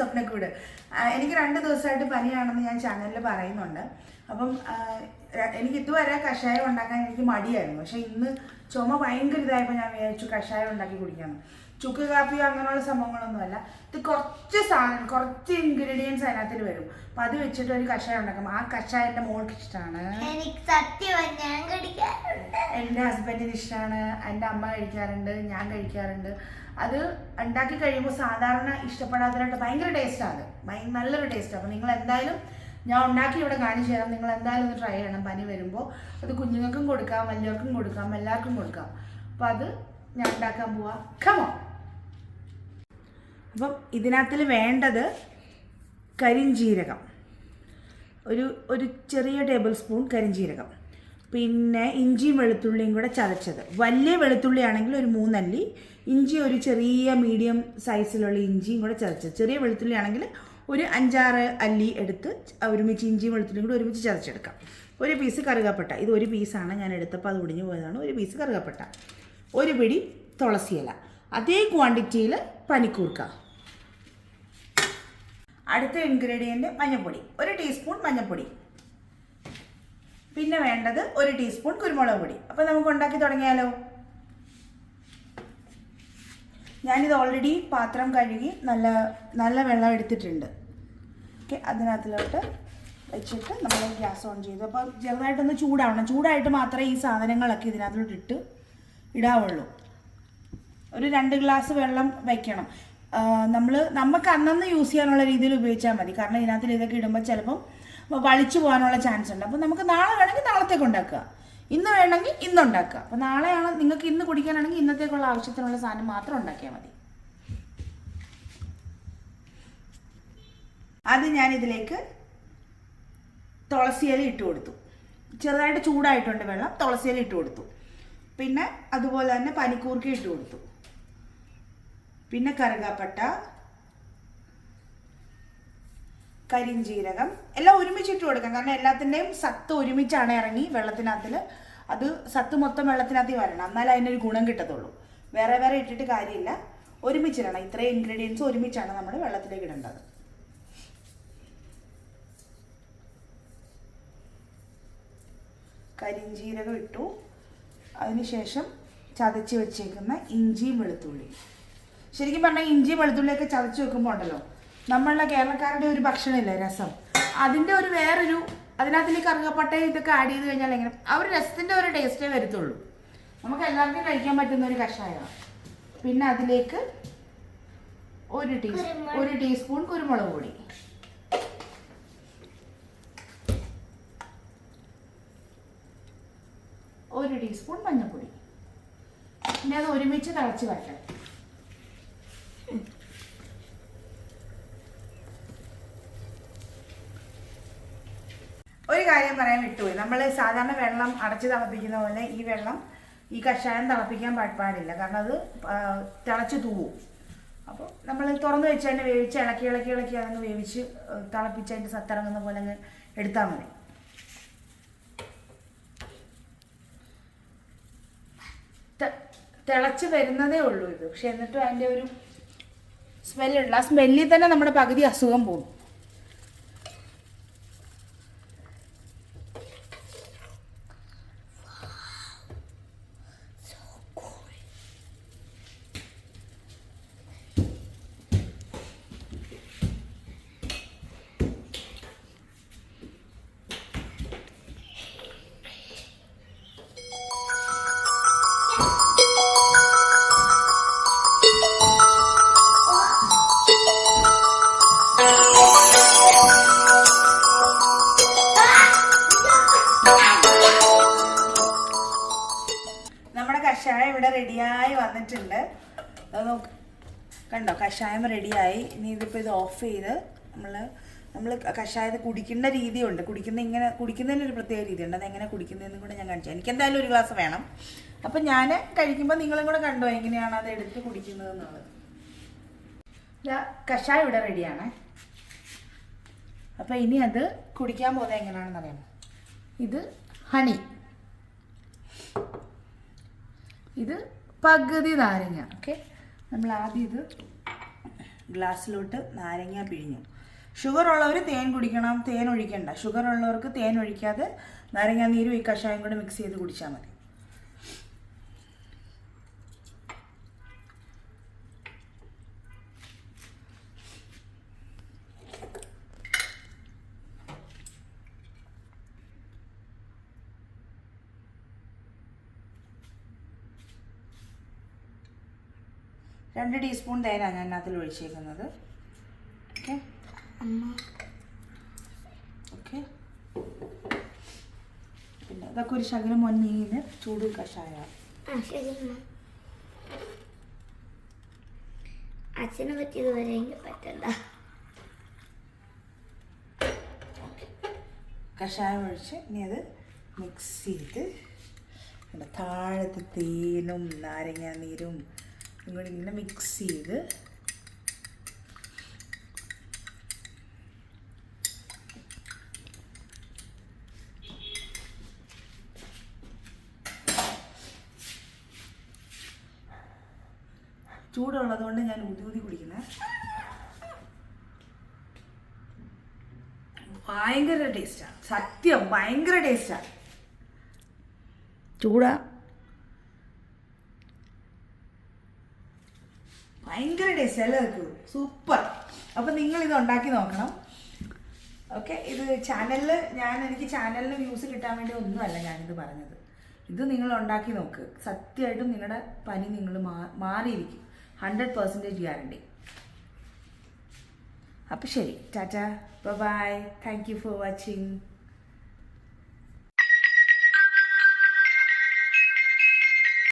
സ്വപ്നക്കൂട്. എനിക്ക് രണ്ട് ദിവസമായിട്ട് പനിയാണെന്ന് ഞാൻ ചാനലിൽ പറയുന്നുണ്ട്. അപ്പം എനിക്ക് ഇതുവരെ കഷായം ഉണ്ടാക്കാൻ എനിക്ക് മടിയായിരുന്നു. പക്ഷെ ഇന്ന് ചുമ ഭയങ്കര ഇതായപ്പോൾ ഞാൻ വിചാരിച്ചു കഷായം ഉണ്ടാക്കി കുടിക്കണം. ചുക്ക് കാപ്പിയോ അങ്ങനെയുള്ള സംഭവങ്ങളൊന്നുമല്ല. ഇത് കുറച്ച് സാധനം കുറച്ച് ഇൻഗ്രീഡിയൻസ് അതിനകത്തിൽ വരും. അപ്പം അത് വെച്ചിട്ട് ഒരു കഷായം ഉണ്ടാക്കും. ആ കഷായം എന്റെ മോൾക്ക് ഇഷ്ടമാണ് എനിക്ക് സത്യം ഞാൻ എന്റെ ഹസ്ബൻഡിന് ഇഷ്ടമാണ് എന്റെ അമ്മ കഴിക്കാറുണ്ട് ഞാൻ കഴിക്കാറുണ്ട്. അത് ഉണ്ടാക്കി കഴിയുമ്പോൾ സാധാരണ ഇഷ്ടപ്പെടാത്തതായിട്ട് ഭയങ്കര ടേസ്റ്റാണ് ഭയ നല്ലൊരു ടേസ്റ്റ് അപ്പോൾ നിങ്ങൾ എന്തായാലും ഞാൻ ഉണ്ടാക്കി ഇവിടെ കാണിച്ചു തരാം. നിങ്ങൾ എന്തായാലും ഒന്ന് ട്രൈ ചെയ്യണം. പനി വരുമ്പോൾ അത് കുഞ്ഞുങ്ങൾക്കും കൊടുക്കാം വലിയവർക്കും കൊടുക്കാം എല്ലാവർക്കും കൊടുക്കാം. അപ്പം അത് ഞാൻ ഉണ്ടാക്കാൻ പോവാ. അപ്പം ഇതിനകത്തിൽ വേണ്ടത് കരിഞ്ജീരകം ഒരു ഒരു ചെറിയ ടേബിൾ സ്പൂൺ കരിഞ്ജീരകം പിന്നെ ഇഞ്ചിയും വെളുത്തുള്ളിയും കൂടെ ചതച്ചത്. വലിയ വെളുത്തുള്ളി ആണെങ്കിൽ ഒരു മൂന്നല്ലി ഇഞ്ചി ഒരു ചെറിയ മീഡിയം സൈസിലുള്ള ഇഞ്ചിയും കൂടെ ചതച്ചത്. ചെറിയ വെളുത്തുള്ളി ആണെങ്കിൽ ഒരു അഞ്ചാറ് അല്ലി എടുത്ത് ഒരുമിച്ച് ഇഞ്ചിയും വെളുത്തുള്ളിയും കൂടെ ഒരുമിച്ച് ചതച്ചെടുക്കാം. ഒരു പീസ് കറുകപ്പട്ട. ഇത് ഒരു പീസാണ് ഞാൻ എടുത്തപ്പോൾ അത് ഒടിഞ്ഞു പോയതാണ്. ഒരു പീസ് കറുകപ്പട്ട. ഒരു പിടി തുളസിയില അതേ ക്വാണ്ടിറ്റിയിൽ പനിക്കൂർക്ക. അടുത്ത ഇൻഗ്രീഡിയന്റ് മഞ്ഞൾപ്പൊടി ഒരു ടീസ്പൂൺ മഞ്ഞൾപ്പൊടി പിന്നെ വേണ്ടത് ഒരു ടീസ്പൂൺ കുരുമുളക് പൊടി. അപ്പോൾ നമുക്ക് ഉണ്ടാക്കി തുടങ്ങിയാലോ? ഞാനിത് ഓൾറെഡി പാത്രം കഴുകി നല്ല നല്ല വെള്ളം എടുത്തിട്ടുണ്ട്. ഓക്കെ അതിനകത്തിലോട്ട് വെച്ചിട്ട് നമ്മൾ ഗ്യാസ് ഓൺ ചെയ്തു. അപ്പോൾ ചെറുതായിട്ടൊന്ന് ചൂടാവണം. ചൂടായിട്ട് മാത്രമേ ഈ സാധനങ്ങളൊക്കെ ഇതിനകത്തോട്ട് ഇട്ട് ഇടാവുള്ളൂ. ഒരു രണ്ട് ഗ്ലാസ് വെള്ളം വയ്ക്കണം നമ്മൾ നമുക്ക് അന്നന്ന് യൂസ് ചെയ്യാനുള്ള രീതിയിൽ ഉപയോഗിച്ചാൽ മതി. കാരണം ഇതിനകത്തിൽ ഇതൊക്കെ ഇടുമ്പോൾ ചിലപ്പം വളിച്ചു പോകാനുള്ള ചാൻസ് ഉണ്ട്. അപ്പോൾ നമുക്ക് നാളെ വേണമെങ്കിൽ നാളത്തേക്ക് ഉണ്ടാക്കുക. ഇന്ന് വേണമെങ്കിൽ ഇന്ന് ഉണ്ടാക്കുക. അപ്പോൾ നാളെയാണ് നിങ്ങൾക്ക് ഇന്ന് കുടിക്കാനാണെങ്കിൽ ഇന്നത്തേക്കുള്ള ആവശ്യത്തിനുള്ള സാധനം മാത്രം ഉണ്ടാക്കിയാൽ മതി. അത് ഞാൻ ഇതിലേക്ക് തുളസിയില ഇട്ട് കൊടുത്തു. ചെറുതായിട്ട് ചൂടായിട്ടുണ്ട് വെള്ളം. തുളസിയില ഇട്ട് കൊടുത്തു. പിന്നെ അതുപോലെ തന്നെ പനിക്കൂർക്ക ഇട്ട് കൊടുത്തു. പിന്നെ കറുകാപ്പട്ട കരിഞ്ജീരകം എല്ലാം ഒരുമിച്ചിട്ട് കൊടുക്കാം. കാരണം എല്ലാത്തിന്റെയും സത്ത് ഒരുമിച്ചാണ് ഇറങ്ങി വെള്ളത്തിനകത്തിൽ അത് സത്ത് മൊത്തം വെള്ളത്തിനകത്ത് വരണം. എന്നാലേ അതിനൊരു ഗുണം കിട്ടത്തുള്ളൂ. വേറെ വേറെ ഇട്ടിട്ട് കാര്യമില്ല. ഒരുമിച്ചിടണം. ഇത്രയും ഇൻഗ്രീഡിയൻസ് ഒരുമിച്ചാണ് നമ്മൾ വെള്ളത്തിലേക്ക് ഇടേണ്ടത്. കരിഞ്ജീരകം ഇട്ടു. അതിനുശേഷം ചതച്ച് വെച്ചേക്കുന്ന ഇഞ്ചിയും വെളുത്തുള്ളി ശരിക്കും പറഞ്ഞാൽ ഇഞ്ചിയും വെളുത്തുള്ളിയൊക്കെ ചതച്ച് വെക്കുമ്പോൾ ഉണ്ടല്ലോ. നമ്മളുടെ കേരളക്കാരുടെ ഒരു ഭക്ഷണമില്ല രസം? അതിന്റെ ഒരു വേറൊരു അതിനകത്തിൽ കറുകപ്പട്ട ഇതൊക്കെ ആഡ് ചെയ്ത് കഴിഞ്ഞാൽ എങ്ങനെ? ആ ഒരു രസത്തിന്റെ ഒരു ടേസ്റ്റേ വരത്തുള്ളൂ. നമുക്ക് എല്ലാവർക്കും കഴിക്കാൻ പറ്റുന്ന ഒരു കഷായമാണ് പിന്നെ അതിലേക്ക് ഒരു ടീ ഒരു ടീസ്പൂൺ കുരുമുളക് പൊടി. ഒരു ടീസ്പൂൺ മഞ്ഞൾപ്പൊടി. പിന്നെ അത് ഒരുമിച്ച് തിളച്ച് വരട്ടെ. ഒരു കാര്യം പറയാൻ വിട്ടുപോയി. നമ്മൾ സാധാരണ വെള്ളം അടച്ച് തിളപ്പിക്കുന്ന പോലെ ഈ വെള്ളം ഈ കഷായം തിളപ്പിക്കാൻ പാടില്ല. കാരണം അത് തിളച്ച് തൂവും. അപ്പോൾ നമ്മൾ തുറന്ന് വെച്ച് തന്നെ വേവിച്ച് ഇളക്കി ഇളക്കി ഇളക്കി അതങ്ങ് വേവിച്ച് തിളപ്പിച്ച് അതിന്റെ സത്തിറങ്ങുന്ന പോലെ അങ്ങ് എടുത്താൽ മതി. തിളച്ച് വരുന്നതേ ഉള്ളൂ ഇത്. പക്ഷെ എന്നിട്ടും അതിന്റെ ഒരു സ്മെല്ലുണ്ട്. ആ സ്മെല്ലിൽ തന്നെ നമ്മുടെ പകുതി അസുഖം പോകും. വന്നിട്ടുണ്ട് അത് നോക്ക്. കണ്ടോ? കഷായം റെഡിയായി ഇനി ഇതിപ്പോൾ ഇത് ഓഫ് ചെയ്ത് നമ്മൾ നമ്മൾ കഷായത് കുടിക്കുന്ന രീതിയുണ്ട്. കുടിക്കുന്ന ഇങ്ങനെ കുടിക്കുന്നതിന് ഒരു പ്രത്യേക രീതിയുണ്ട്. അത് എങ്ങനെ കുടിക്കുന്നതെന്നും കൂടെ ഞാൻ കാണിച്ചു എനിക്ക് എന്തായാലും ഒരു ഗ്ലാസ് വേണം. അപ്പം ഞാൻ കഴിക്കുമ്പോൾ നിങ്ങളും കൂടെ കണ്ടോ എങ്ങനെയാണ് അത് എടുത്ത് കുടിക്കുന്നത് എന്നുള്ളത് കഷായം ഇവിടെ റെഡിയാണ് അപ്പം ഇനി അത് കുടിക്കാൻ പോകുന്നത് എങ്ങനെയാണെന്ന് അറിയാമോ? ഇത് ഹണി ഇത് പകുതി നാരങ്ങ. ഓക്കെ നമ്മൾ ആദ്യം ഇത് ഗ്ലാസ്സിലോട്ട് നാരങ്ങ പിഴിഞ്ഞു. ഷുഗർ ഉള്ളവർ തേൻ കുടിക്കണം. തേൻ ഒഴിക്കണ്ട. ഷുഗർ ഉള്ളവർക്ക് തേൻ ഒഴിക്കാതെ നാരങ്ങ നീരും ഈ കഷായം കൂടെ മിക്സ് ചെയ്ത് കുടിച്ചാൽ മതി. രണ്ട് ടീസ്പൂൺ തേനാണ് ഞാൻ അതിൽ ഒഴിച്ചേക്കുന്നത്. ഓക്കെ? ഓക്കെ? പിന്നെ ഇതൊക്കെ ഒരു ശകലം മൊന്നീന് ചൂട് കഷായ അച്ഛനെ പറ്റിയത് വരെ എനിക്ക് പറ്റണ്ട. കഷായം ഒഴിച്ച് ഇനി അത് മിക്സ് ചെയ്ത് താഴത്തെ തേനും നാരങ്ങ നീരും ഇങ്ങോട്ട് ഇങ്ങനെ മിക്സ് ചെയ്ത് ചൂടുള്ളത് കൊണ്ട് ഞാൻ ഊതി ഊതി കുടിക്കുന്നത് ഭയങ്കര ടേസ്റ്റാണ് സത്യം ഭയങ്കര ടേസ്റ്റാണ് ചൂടാ. അല്ലേ നിൽക്കുള്ളൂ സൂപ്പർ അപ്പം നിങ്ങൾ ഇത് ഉണ്ടാക്കി നോക്കണം. ഓക്കെ ഇത് ചാനലിൽ ഞാൻ എനിക്ക് ചാനലിന് വ്യൂസ് കിട്ടാൻ വേണ്ടി ഒന്നുമല്ല ഞാനിത് പറഞ്ഞത്. ഇത് നിങ്ങൾ ഉണ്ടാക്കി നോക്ക്. സത്യമായിട്ടും നിങ്ങളുടെ പനി നിങ്ങൾ മാറിയിരിക്കും. ഹൺഡ്രഡ് പെർസെന്റേജ് ഗ്യാരണ്ടി അപ്പോൾ ശരി. Tata. Bye thank you for watching